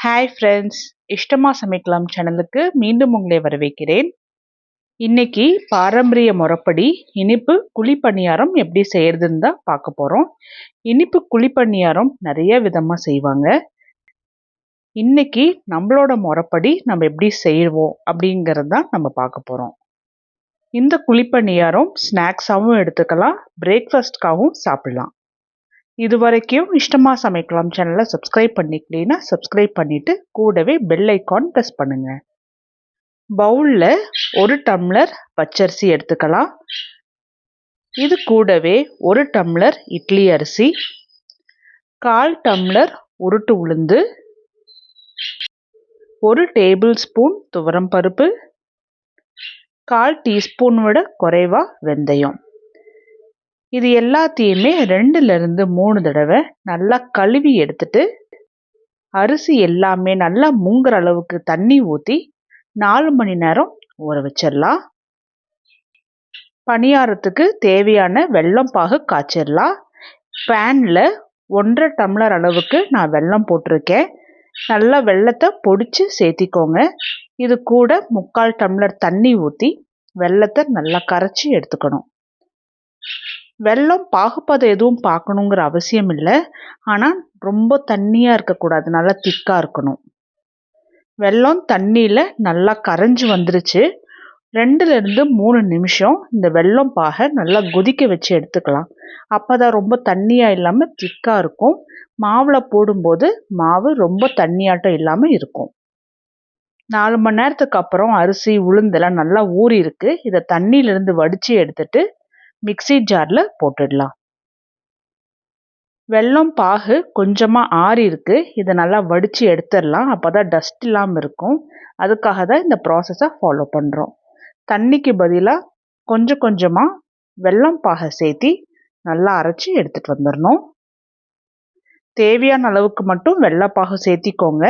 Hi friends இஷ்டமா சமைக்கலாம் சேனலுக்கு மீண்டும் உங்களை வரவேற்கிறேன். இன்னைக்கு பாரம்பரிய முறைப்படி இனிப்பு குழிப்பணியாரம் எப்படி செய்யறதுன்னு தான் பார்க்க போகிறோம் இனிப்பு குழிப்பணியாரம் நிறைய விதமாக செய்வாங்க. இன்னைக்கு நம்மளோட முறைப்படி நம்ம எப்படி செய்வோம் அப்படிங்கிறது தான் நம்ம பார்க்க போகிறோம் இந்த குழிப்பணியாரம் ஸ்நாக்ஸாகவும் எடுத்துக்கலாம் பிரேக்ஃபாஸ்ட்காகவும் சாப்பிடலாம். இது வரைக்கும் இஷ்டமாக சமைக்கலாம் சேனலை சப்ஸ்கிரைப் பண்ணிக்கலீன்னா சப்ஸ்கிரைப் பண்ணிவிட்டு கூடவே பெல் ஐக்கான் ப்ரெஸ் பண்ணுங்கள் பவுலில் ஒரு டம்ளர் பச்சரிசி எடுத்துக்கலாம். இது கூடவே ஒரு டம்ளர் இட்லி அரிசி கால் டம்ளர் உருட்டு உளுந்து ஒரு டேபிள் ஸ்பூன் துவரம் பருப்பு கால் டீஸ்பூன் விட குறைவா வெந்தயம். இது எல்லாத்தையுமே ரெண்டுலேருந்து மூணு தடவை நல்லா கழுவி எடுத்துட்டு அரிசி எல்லாமே நல்லா மூங்குற அளவுக்கு தண்ணி ஊற்றி நாலு மணி நேரம் ஊற வச்சிடலாம். பணியாரத்துக்கு தேவையான வெல்லம் பாகு காய்ச்சிடலாம். பேனில் ஒன்றரை டம்ளர் அளவுக்கு நான் வெல்லம் போட்டிருக்கேன். நல்லா வெள்ளத்தை பொடிச்சு சேர்த்திக்கோங்க. இது கூட முக்கால் டம்ளர் தண்ணி ஊற்றி வெள்ளத்தை நல்லா கரைச்சி எடுத்துக்கணும். வெள்ளம் பாகுப்பதம் எதுவும் பார்க்கணுங்கிற அவசியம் இல்லை. ஆனால் ரொம்ப தண்ணியாக இருக்கக்கூடாது. நல்லா திக்காக இருக்கணும். வெள்ளம் தண்ணியில் நல்லா கரைஞ்சி வந்துருச்சு. ரெண்டுலேருந்து மூணு நிமிஷம் இந்த வெள்ளம் பாகை நல்லா கொதிக்க வச்சு எடுத்துக்கலாம். அப்போ தான் ரொம்ப தண்ணியாக இல்லாமல் திக்காக இருக்கும். மாவில் போடும்போது மாவு ரொம்ப தண்ணியாட்டம் இல்லாமல் இருக்கும். நாலு மணி நேரத்துக்கு அப்புறம் அரிசி உளுந்தெல்லாம் நல்லா ஊறி இருக்கு இதை தண்ணியிலேருந்து வடித்து எடுத்துட்டு மிக்சி ஜாரில் போட்டுடலாம். வெல்லம் பாகு கொஞ்சமாக ஆறி இருக்கு. இதை நல்லா வடித்து எடுத்துடலாம். அப்போ தான் டஸ்ட் இல்லாமல் இருக்கும். அதுக்காக தான் இந்த ப்ராசஸை ஃபாலோ பண்ணுறோம் தண்ணிக்கு பதிலாக கொஞ்சம் கொஞ்சமாக வெல்லம் பாகை சேர்த்தி நல்லா அரைச்சி எடுத்துகிட்டு வந்துடணும். தேவையான அளவுக்கு மட்டும் வெள்ளைப்பாகு சேர்த்திக்கோங்க.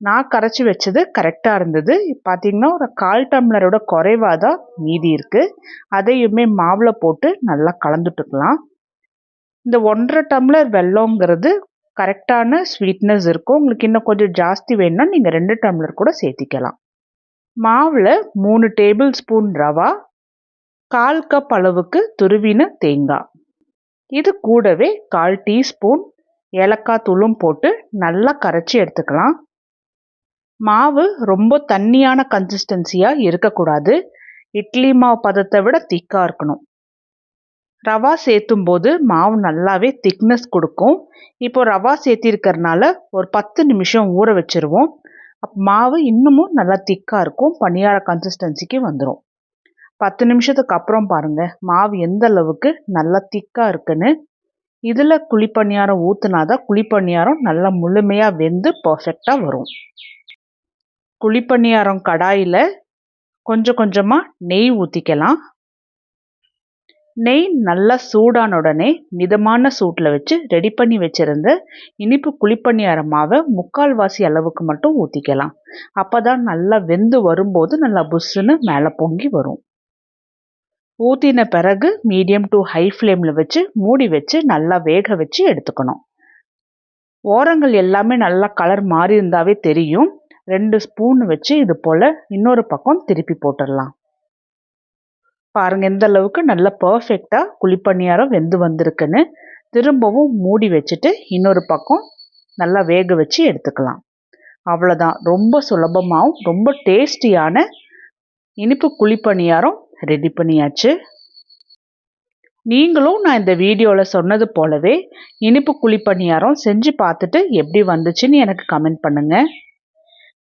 நான் கரைச்சி வச்சது கரெக்டாக இருந்தது. பார்த்தீங்கன்னா ஒரு கால் டம்ளரோட குறைவாக தான் மீதி இருக்குது அதையுமே மாவில் போட்டு நல்லா கலந்துட்டுக்கலாம். இந்த ஒன்றரை டம்ளர் வெள்ளங்கிறது கரெக்டான ஸ்வீட்னஸ் இருக்கும். உங்களுக்கு இன்னும் கொஞ்சம் ஜாஸ்தி வேணும்னா நீங்கள் ரெண்டு டம்ளர் கூட சேர்த்திக்கலாம். மாவில் மூணு டேபிள் ஸ்பூன் ரவா கால் கப் அளவுக்கு துருவின தேங்காய். இது கூடவே கால் டீஸ்பூன் ஏலக்காய் தூளும் போட்டு நல்லா கரைச்சி எடுத்துக்கலாம். மாவு ரொம்ப தண்ணியான கன்சிஸ்டன்சியாக இருக்கக்கூடாது. இட்லி மாவு பதத்தை விட திக்காக இருக்கணும். ரவா சேர்த்தும் போது மாவு நல்லாவே திக்னஸ் கொடுக்கும். இப்போ ரவா சேர்த்திருக்கறனால ஒரு பத்து நிமிஷம் ஊற வச்சுருவோம். மாவு இன்னமும் நல்லா திக்காக இருக்கும். பணியார கன்சிஸ்டன்சிக்கு வந்துடும் பத்து நிமிஷத்துக்கு அப்புறம் பாருங்கள் மாவு எந்த அளவுக்கு நல்லா திக்காக இருக்குன்னு. இதில் குழிப்பணியாரம் ஊற்றுனாதான் குழிப்பணியாரம் நல்லா முழுமையாக வெந்து பர்ஃபெக்டாக வரும். குழிப்பணியாரம் கடாயில் கொஞ்சம் கொஞ்சமாக நெய் ஊற்றிக்கலாம் நெய் நல்லா சூடான உடனே மிதமான சூட்டில் வச்சு ரெடி பண்ணி வச்சுருந்த இனிப்பு குழிப்பணியார மாவை முக்கால்வாசி அளவுக்கு மட்டும் ஊற்றிக்கலாம் அப்போ தான் நல்லா வெந்து வரும்போது நல்லா புஷ்ஷுன்னு மேலே பொங்கி வரும். ஊற்றின பிறகு மீடியம் டு ஹை ஃப்ளேமில் வச்சு மூடி வச்சு நல்லா வேக வச்சு எடுத்துக்கணும். ஓரங்கள் எல்லாமே நல்லா கலர் மாறி இருந்தாவே தெரியும். ரெண்டு ஸ்பூன் வச்சு இது போல் இன்னொரு பக்கம் திருப்பி போட்டுடலாம். பாருங்கள் எந்த அளவுக்கு நல்லா பர்ஃபெக்டாக குழிப்பணியாரம் வெந்து வந்திருக்குன்னு. திரும்பவும் மூடி வச்சுட்டு இன்னொரு பக்கம் நல்லா வேக வச்சு எடுத்துக்கலாம். அவ்வளோதான் ரொம்ப சுலபமாகவும் ரொம்ப டேஸ்டியான இனிப்பு குழிப்பணியாரம் ரெடி பண்ணியாச்சு. நீங்களும் நான் இந்த வீடியோவில் சொன்னது போலவே இனிப்பு குழிப்பணியாரம் செஞ்சு பார்த்துட்டு எப்படி வந்துச்சுன்னு எனக்கு கமெண்ட் பண்ணுங்கள்